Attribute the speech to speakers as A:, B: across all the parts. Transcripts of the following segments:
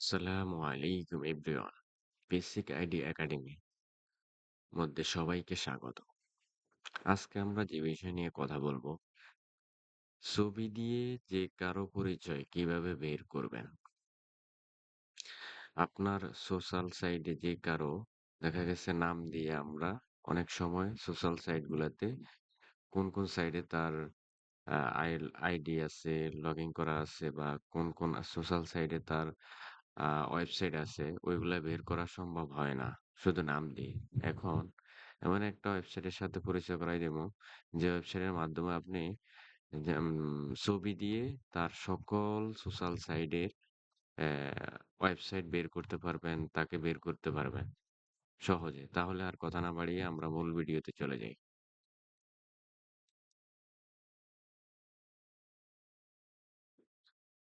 A: আসসালামু আলাইকুম everyone. Basic ID academy মধ্যে সবাইকে স্বাগত। আজকে আমরা যে বিষয় নিয়ে কথা বলব, ছবি দিয়ে যে কারও পরিচয় কীভাবে বের করবেন। আপনার সোশ্যাল সাইটে যে কারও, দেখা গেছে নাম দিয়ে আমরা অনেক সময় সোশ্যাল সাইট গুলাতে কোন কোন সাইটে তার আইডি আছে লগ ইন করা আছে বা কোন কোন সোশ্যাল সাইটে তার ওয়েবসাইট আছে, ওইগুলা বের করা সম্ভব হয় না। শুধু নাম দিয়ে। এখন এমন একটা ওয়েবসাইটের সাথে পরিচয় করাই দেবো, যে ওয়েবসাইটের মাধ্যমে আপনি ছবি দিয়ে তার সকল সোশ্যাল সাইটের ওয়েবসাইট বের করতে পারবেন, তাকে বের করতে পারবেন সহজে। তাহলে আর কথা না বাড়িয়ে আমরা মূল ভিডিওতে চলে যাই।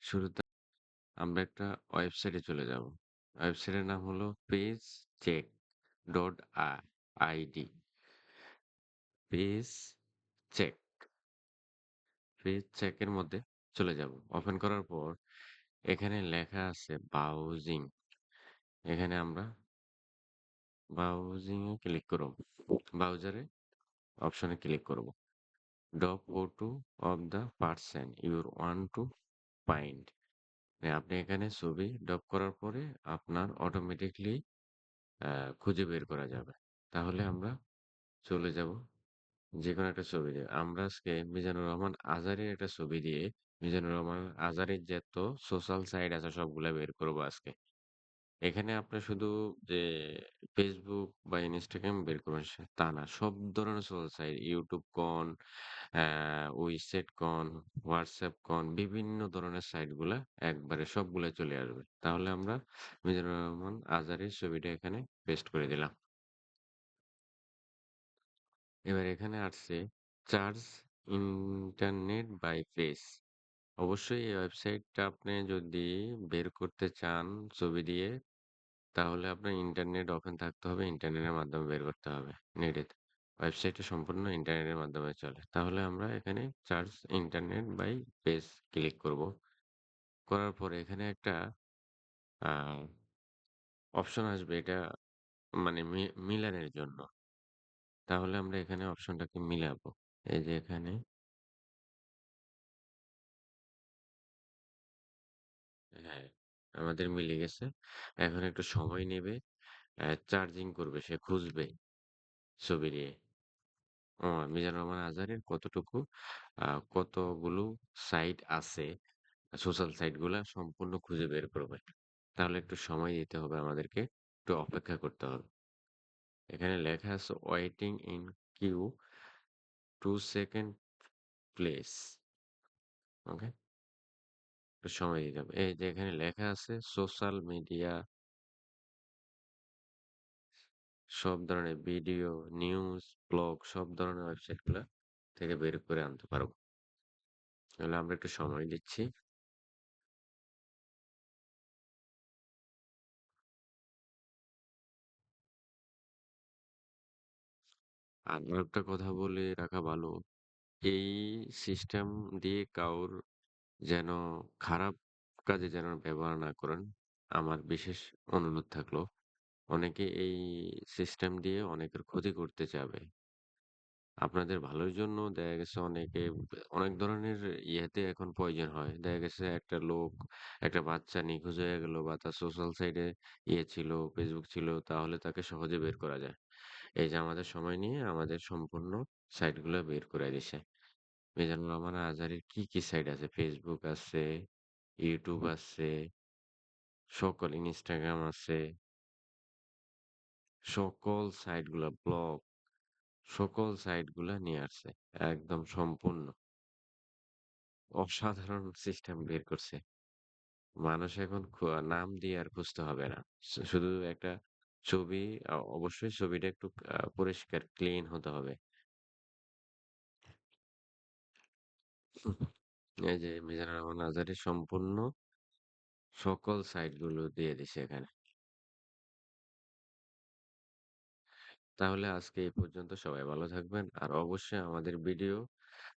A: শুরুতে আমরা একটা ওয়েবসাইটে চলে যাব। ওয়েবসাইটের নাম হলো page check dot ID page check page চেকের মধ্যে চলে যাব। ওপেন করার পর এখানে লেখা আছে ব্রাউজিং এখানে আমরা ব্রাউজিং এ ক্লিক করব। ব্রাউজারে অপশনে ক্লিক করব। ডপ ও to of the person your one to find আপনি এখানে ছবি ডপ করার পরে আপনার অটোমেটিকলি খুঁজে বের করা যাবে। তাহলে আমরা চলে যাব যে কোনো একটা ছবি দিয়ে। আমরা আজকে মিজানুর রহমান আজারির একটা ছবি দিয়ে মিজানুর রহমান আজারের তো সোশ্যাল সাইট আছে সবগুলা বের করব আজকে। এখানে আপনি শুধু যে ফেসবুক বা ইনস্টাগ্রাম বের করবেন তা না, সব ধরনের সোশ্যাল সাইট ইউটিউব কন উইসেট কন হোয়াটসঅ্যাপ কন বিভিন্ন ধরনের সাইটগুলা একবারে সবগুলা চলে আসবে। তাহলে আমরা মিজানুর রহমান আজারের ছবিটা এখানে পেস্ট করে দিলাম। এবার এখানে আসছে চার্জ ইন্টারনেট বাই ফেস অবশ্যই এই ওয়েবসাইটটা আপনি যদি বের করতে চান ছবি দিয়ে, তাহলে আপনার ইন্টারনেট ওপেন থাকতে হবে। ইন্টারনেটের মাধ্যমে বের করতে হবে। নেটে ওয়েবসাইটটা সম্পূর্ণ ইন্টারনেটের মাধ্যমে চলে। তাহলে আমরা এখানে charge internet by page click করব। করার পরে এখানে একটা অপশন আসবে এটা মানে মি- মিলানের জন্য। তাহলে আমরা এখানে অপশনটাকে মিলাবো। এই যে এখানে হ্যাঁ আমাদের মিলে গেছে। এখন একটু সময় নেবে চার্জিং করবে, সে খুঁজবে ছবি দিয়ে ও মিজানুর রহমান আজহারের কতটুকু কতগুলো সাইট আছে সোশ্যাল সাইটগুলা সম্পূর্ণ খুঁজে বের করবে। তাহলে একটু সময় দিতে হবে আমাদেরকে, একটু অপেক্ষা করতে হবে। এখানে লেখা আছে waiting in queue to second place okay সময় দিতে হবে এই যে এখানে লেখা আছে সোশ্যাল মিডিয়া সব ধরনের ভিডিও নিউজ ব্লগ সব ধরনের ওয়েবসাইটগুলা থেকে বের করে আনতে পারব তাহলে আমরা একটু সময় দিচ্ছি। আর একটা কথা বলে রাখা ভালো। এই সিস্টেম দিয়ে কাউর যেন খারাপ কাজে যেন ব্যবহার না করেন, আমার বিশেষ অনুরোধ থাকল। অনেকে এই সিস্টেম দিয়ে অনেকের ক্ষতি করতে চাবে। আপনাদের ভালোর জন্য দেখা গেছে অনেকে, অনেক ধরনের ইয়েতে এখন প্রয়োজন হয়। দেখা গেছে একটা লোক, একটা বাচ্চা নিখোঁজ হয়ে গেল বা তার সোশ্যাল সাইটে ইয়ে ছিল ফেসবুক ছিল, তাহলে তাকে সহজে বের করা যায়। এই যে আমাদের সময় নিয়ে আমাদের সম্পূর্ণ সাইটগুলো বের করে দিছে। মিজানুর রহমান আজহারের কি কি সাইট আছে? ফেসবুক আছে ইউটিউব আছে সকল ইনস্টাগ্রাম আছে। সকল সাইটগুলা ব্লগ সকল সাইটগুলা নিয়ে আসছে একদম সম্পূর্ণ। অসাধারণ সিস্টেম বের করছে। মানুষ এখন খু- নাম দিয়ে আর খুঁজতে হবে না। শু- শুধু একটা ছবি আ- অবশ্যই ছবিটা একটু পরিষ্কার ক্লিন হতে হবে। এই যে মিজানুর রহমান আজহারের সম্পূর্ণ সকল সাইটগুলো দিয়ে দিছে এখানে তাহলে আজকে এই পর্যন্ত সবাই ভালো থাকবেন আর অবশ্যই আমাদের ভিডিও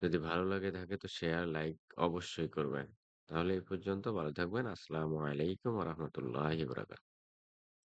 A: যদি ভালো লাগে থাকে তো শেয়ার লাইক অবশ্যই করবেন তাহলে এই পর্যন্ত ভালো থাকবেন। আসসালামু আলাইকুম রাহমাতুল্লাহি বারাকাতুহু।